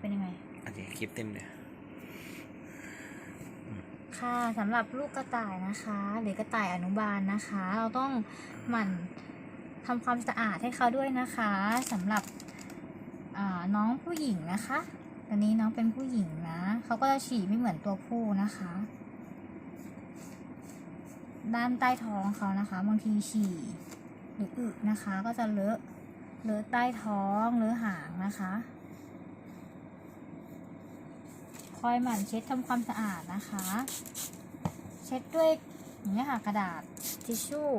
เป็นยังไง โอเค คลิปเต็มเลยค่ะสำหรับลูกกระต่ายนะคะ หรือกระต่ายอนุบาลนะคะ เราต้องหมั่นทำความสะอาดให้เขาด้วยนะคะสำหรับอ่าน้องผู้หญิงนะคะ ตอนนี้น้องเป็นผู้หญิงนะเขาก็จะฉี่ไม่เหมือนตัวผู้นะคะ ด้านใต้ท้องเขานะคะ บางทีฉี่หรืออึนะคะ ก็จะเลอะเลอะใต้ท้องเลอะหางนะคะ คอยหมั่นเช็ดทำความสะอาดนะคะ เช็ดด้วยอย่างนี้ยค่ะกระดาษทิชชู่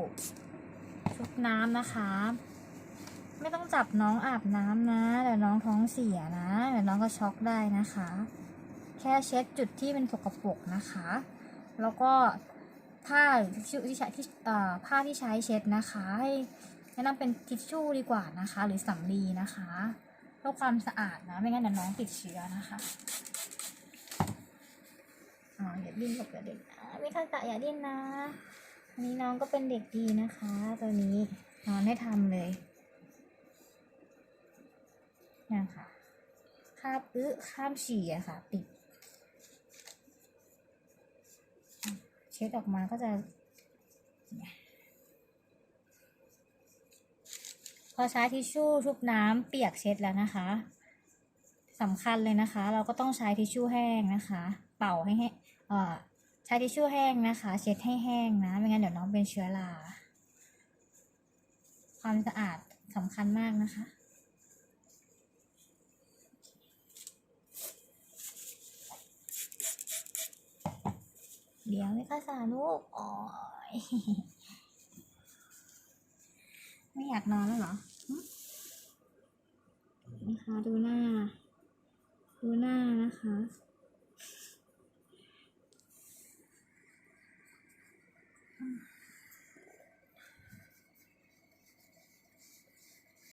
ชุบน้ำนะคะ ไม่ต้องจับน้องอาบน้ำนะเดี๋ยวน้องท้องเสียนะเดี๋ยวน้องก็ช็อกได้นะคะ แค่เช็ดจุดที่เป็นสกปรกนะคะ แล้วก็ผ้าทิชชู่ที่ใช้ที่เอ่อผ้าที่ใช้เช็ดนะคะ ให้แนะนำเป็นทิชชู่ดีกว่านะคะ หรือสำลีนะคะเพื่อความสะอาดนะ ไม่งั้นเดี๋ยวน้องติดเชื้อนะคะ ดิ้นกับเด็กนะไม่ทันตะอย่าดิ้นนะอันนี้น้องก็เป็นเด็กดีนะคะ ตัวนี้นอนให้ทำเลยนี่ค่ะคาบอึข้ามฉี่อะค่ะติด เช็ดออกมาก็จะ พอใช้ทิชชู่ชุบน้ำเปียกเช็ดแล้วนะคะสำคัญเลยนะคะ เราก็ต้องใช้ทิชชู่แห้งนะคะ เป่าให้ ใช้ทิชชู่แห้งนะคะ เช็ดให้แห้งนะไม่งั้นเดี๋ยวน้องเป็นเชื้อรา ความสะอาดสำคัญมากนะคะเดี๋ยวไม่กล้าสาลูกอ๋อไม่อยากนอนแล้วเหรอนี่ค่ะดูหน้า